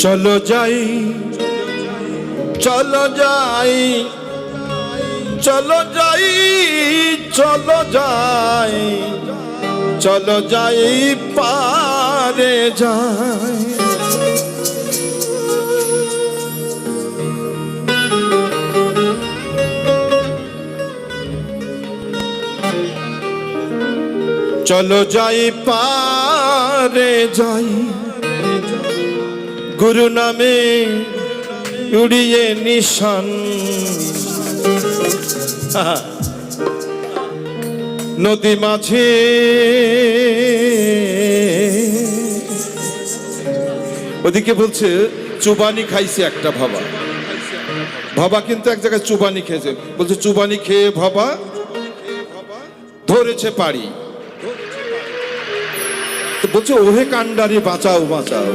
চলো যাই চলো যাই চলো যাই চলো যাই চলো যাই পারে যাই। চলো যাই পারে যাই। গুরু নামে উড়িয়ে নিশান। নদী মাঝে ওদিকে বলছে, চুবানি খাইছে একটা ভাবা। ভাবা কিন্তু এক জায়গায় চুবানি খেয়েছে। বলছে, চুবানি খেয়ে ভাবা ধরেছে তো বলছে, ওহে কান্ডারি বাঁচাও বাঁচাও।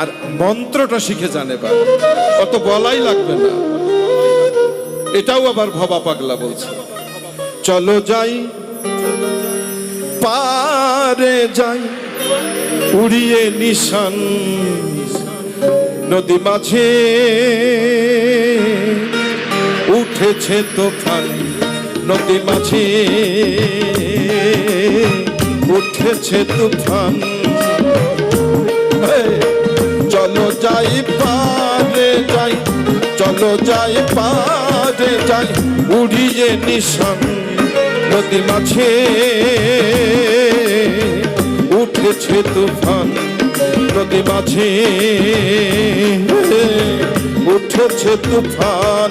আর মন্ত্রটা শিখে জানে বা। অত বলাই লাগবে না। এটাও আবার ভবা পাগলা বলছে। চলো যাই পারে যাই উড়িয়ে নিশান নদী মাঝে। উঠেছে তোফান নদী মাঝে। উঠেছে তুফান। হে, চলো যাই পারে যাই, চলো যাই পারে যাই, উড়িয়ে নিশান নদী মাঝে। উঠেছে তুফান নদী মাঝে। উঠেছে তুফান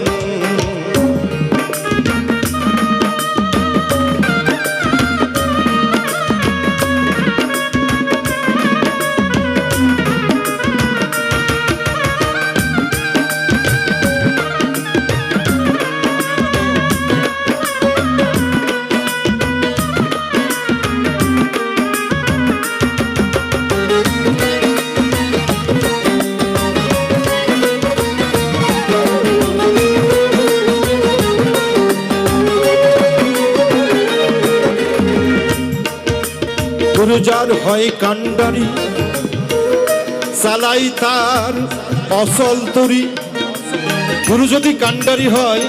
গুরুজার হয় কান্ডারি চালাই তার অসল তরি। গুরু যদি কান্ডারি হয়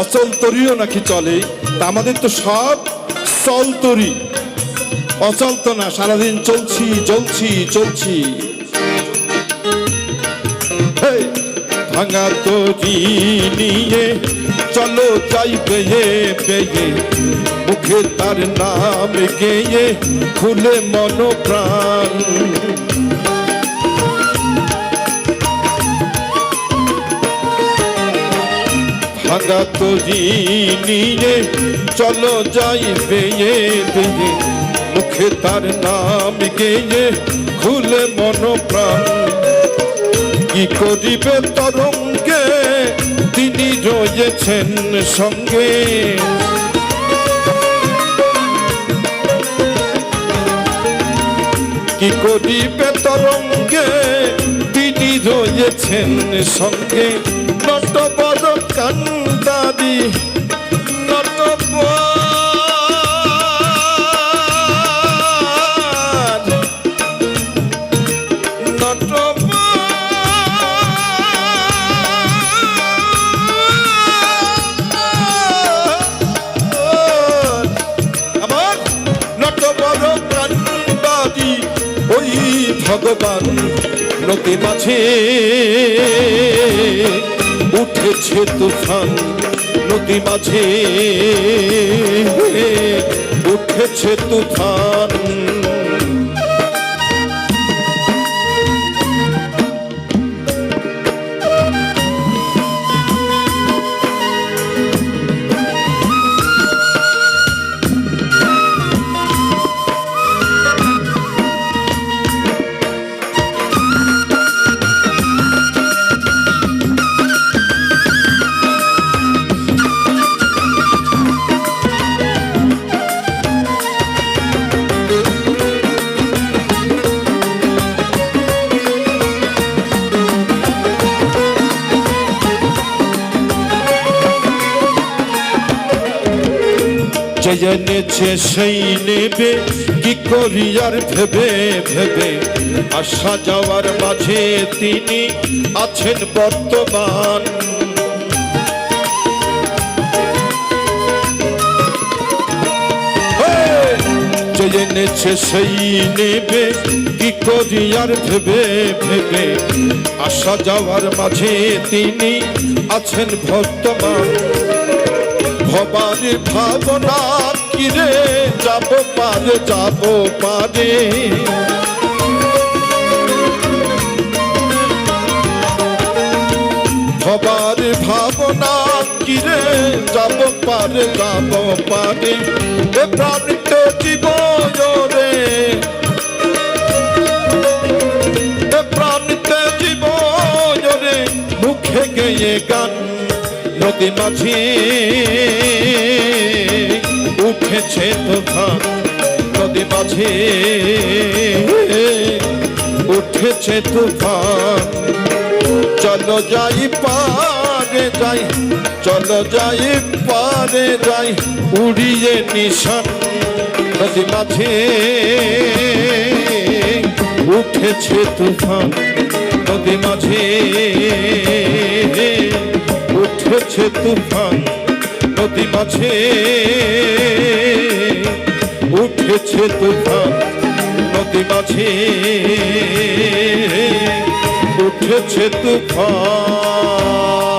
অচল তরিও নাকি চলে? তা আমাদের তো সব চল তরি। অচল তো না, সারাদিন চলছি চলছি চলছি ভাঙা তরি নিয়ে চলো যাই বেয়ে বেয়ে। মুখে তার নাম গেয়ে খুলে মন প্রাণ। ভাঙা তরি নিয়ে চলো যাই বেয়ে বেয়ে, মুখে তার নাম গেয়ে খুলে মন প্রাণ। কি করিবে তরঙ্গে তিনি রয়েছেন সঙ্গে। কি করিবে তরঙ্গে? তিনি রয়েছেন সঙ্গে নট বড় ভগবান নদী মাঝে উঠেছে তুফান নদী মাঝে উঠেছে তুফান। যে জেনেছে সেই নেবে, কি করি আর ভেবে ভেবে? আসা যাওয়ার মাঝে তিনি আছেন বর্তমান। যে এনেছে সেই নেবে, কি করি আর ভেবে ভেবে? আসা যাওয়ার মাঝে তিনি আছেন বর্তমান। ভবার ভাবনা কিরে যাব পারে যাব পারে ভবার ভাবনা কিরে যাব পারে যাব পারে প্রাণিত জীবন রে। প্রাণিত জীবন রে। মুখে গেয়ে গান নদী মাঝে উঠেছে তুফান। নদী মাঝে উঠেছে তুফান। চলো যাই পারে যাই, চলো যাই পারে যাই, উড়িয়ে নিশান। নদী মাঝে উঠেছে তুফান। নদী মাঝে উঠেছে তুফান নদী মাঝে। উঠেছে তুফান নদী মাঝে। উঠেছে তুফান।